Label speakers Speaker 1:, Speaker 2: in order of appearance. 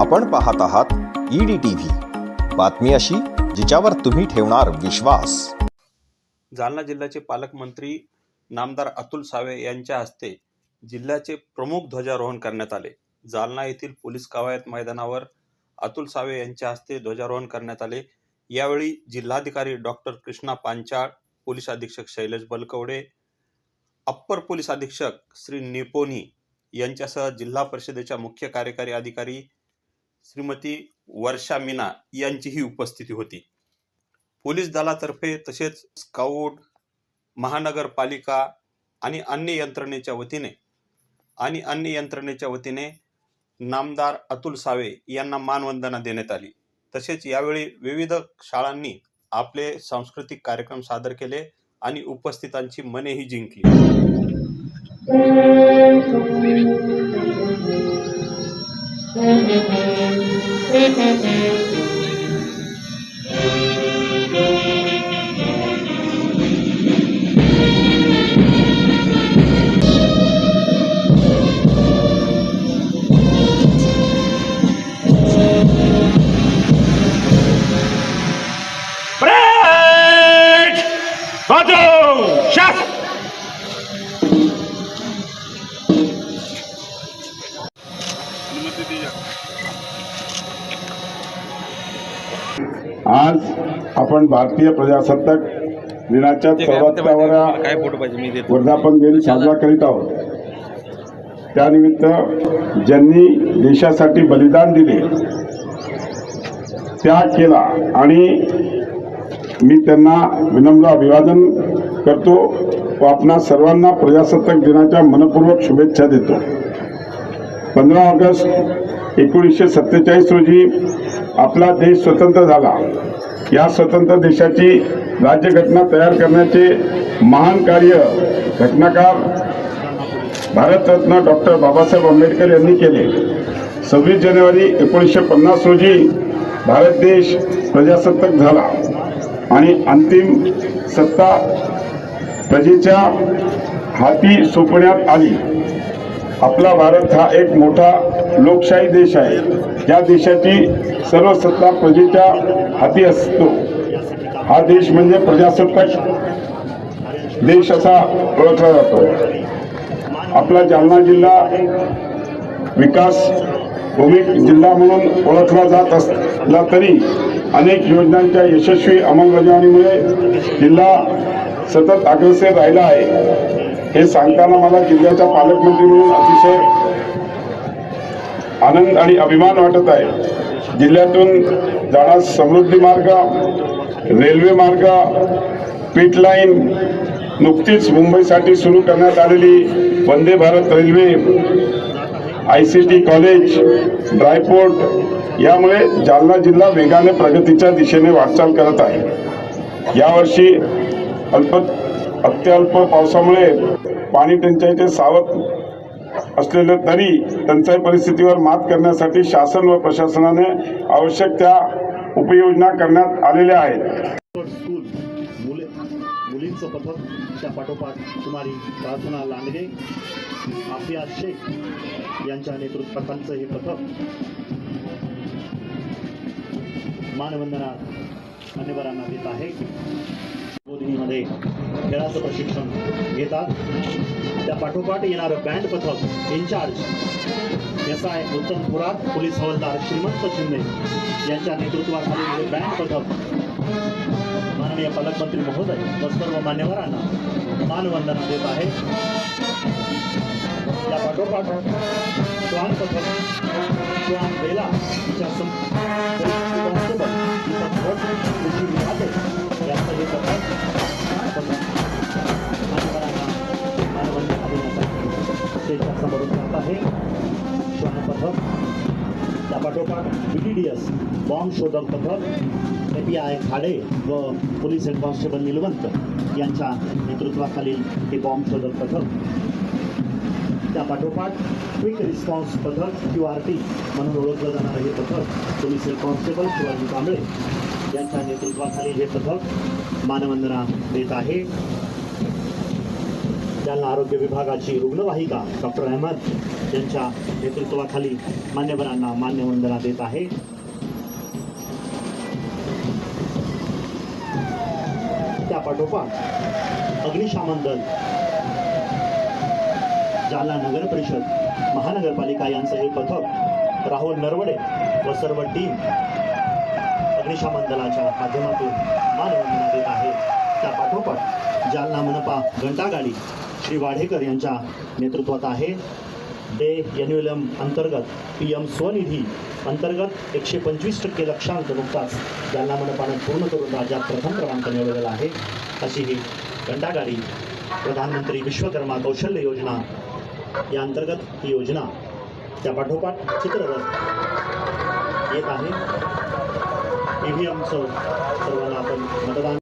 Speaker 1: आपण पाहत आहात ईडी टीव्ही बातमी अशी जिच्यावर तुम्ही ठेवणार विश्वास.
Speaker 2: जालना जिल्ह्याचे पालकमंत्री नामदार अतुल सावे यांच्या हस्ते जिल्ह्याचे प्रमुख ध्वजारोहण करण्यात आले. जालना येथील पोलीस कवायत मैदानावर अतुल सावे यांच्या हस्ते ध्वजारोहण करण्यात आले. यावेळी जिल्हाधिकारी डॉक्टर कृष्णा पांचाळ पोलीस अधीक्षक शैलेश बलकवडे अप्पर पोलीस अधीक्षक श्री निपोनी यांच्यासह जिल्हा परिषदेच्या मुख्य कार्यकारी अधिकारी श्रीमती वर्षा मीना यांचीही उपस्थिती होती. पोलीस दलातर्फे तसेच स्काउट महानगरपालिका आणि अन्य यंत्रणेच्या वतीने आणि अन्य यंत्रणेच्या वतीने नामदार अतुल सावे यांना मानवंदना देण्यात आली. तसेच यावेळी विविध शाळांनी आपले सांस्कृतिक कार्यक्रम सादर केले आणि उपस्थितांची मनेही जिंकली.
Speaker 3: Thank you.
Speaker 4: आज आपण भारतीय प्रजासत्ताक दिनाच्या चौऱ्याहत्तराव्या वर्धापन दिन साजरा करीत आहोत. त्यानिमित्त ज्यांनी देशासाठी बलिदान दिले त्याग केला आणि मी त्यांना विनम्र अभिवादन करतो व आपणा सर्वांना प्रजासत्ताक दिनाच्या मनपूर्वक शुभेच्छा देतो. पंधरा ऑगस्ट एकोणीसशे सत्तेचाळीस रोजी आपला देश स्वतंत्र झाला. या स्वतंत्र देशाची राज्यघटना तयार करण्याचे महान कार्य घटनाकार भारतरत्न डॉक्टर बाबासाहेब आंबेडकर यांनी केले. सव्वीस जानेवारी एकोणीसशे पन्नास रोजी भारत देश प्रजासत्ताक झाला आणि अंतिम सत्ता प्रजेच्या हाती सोपण्यात आली. आपला भारत हा एक मोठा लोकशाही देश आहे. या देशाची सर्व सत्ता प्रजेच्या हाती असतो हा देश म्हणजे प्रजासत्ताक देश असा ओळखला जातो. आपला जालना जिल्हा विकास भूमिक जिल्हा म्हणून ओळखला जात असला तरी अनेक योजनांच्या यशस्वी अंमलबजावणीमुळे जिल्हा सतत अग्रसर राहिला आहे. हे सांगताना मला जिल्ह्याचा पालकमंत्री म्हणून अतिशय आनंद आणि अभिमान वाटत आहे. जिल्ह्यातून जाणा समृद्धी मार्ग रेल्वे मार्ग पीट लाईन नुकतीच मुंबईसाठी सुरू करण्यात आलेली Vande Bharat railway I C T college dry port यामुळे जालना जिल्हा वेगाने प्रगतीच्या दिशेने वाटचाल करत आहे. यावर्षी अल्प अत्यल्प पावसामुळे पाणी टंचाईचे सावध असलेलं तरी टंचाई परिस्थितीवर मात करण्यासाठी शासन व प्रशासनाने आवश्यक त्या उपयोजना करण्यात आलेल्या आहेत.
Speaker 5: मुलींचं पथक त्या पाठोपाठ सुमारी प्रार्थना लांडगे आफिया शेख यांच्या नेतृत्वाखालचं हे पथक मानवंदना मान्यवरांना देत आहे. बोधिनीमध्ये खेळाचं प्रशिक्षण घेतात. त्या पाठोपाठ येणारं बँड पथक इन्चार्ज एस आय उत्तम थोरात पोलीस हवालदार श्रीमंत शिंदे यांच्या नेतृत्वाखाली हे बँड पथक माननीय पालकमंत्री महोदय व सर्व मान्यवरांना मानवंदना देत आहे. या पाठोपाठ श्वान श्वान तिच्या सं- तिचा भट कृषी विभाग हे पथक आपण मान्यवरांना मानवंदना समोरून जात आहे श्वान पथक B T D S bomb शोधक पथक ए पी आय खाडे व पोलीस हेड कॉन्स्टेबल निलवंत यांच्या नेतृत्वाखालील हे बॉम्ब शोधक पथक त्या पाठोपाठ क्विक रिस्पॉन्स पथक क्यू आर टी म्हणून ओळखलं जाणारं हे पथक police head constable Shivaji Kamble यांच्या नेतृत्वाखाली हे पथक मानवंदना देत आहे. जालना आरोग्य विभागाची रुग्णवाहिका डॉक्टर अहमद यांच्या नेतृत्वाखाली मान्यवरांना मान्यवंदना देत आहे. त्या पाठोपाठ अग्निशामन दल जालना नगर परिषद महानगरपालिका यांचं हे पथक राहुल नरवडे व सर्व टीम अग्निशामन दलाच्या माध्यमातून मानवंदना देत आहे. त्या पाठोपाठ जालना मनपा घंटागाडी श्री वाढेकर यांच्या नेतृत्वात आहे. डे एन्युलम अंतर्गत पी एम स्वनिधी अंतर्गत एकशे पंचवीस टक्के लक्षांक नुकताच जालना मनपानं पूर्ण करून राज्यात प्रथम क्रमांक मिळवलेला आहे. अशी ही घंटागाडी प्रधानमंत्री विश्वकर्मा कौशल्य योजना या अंतर्गत ही योजना त्या पाठोपाठ चित्ररथ येत आहे. ई व्ही एमचं सर्वांना आपण मतदान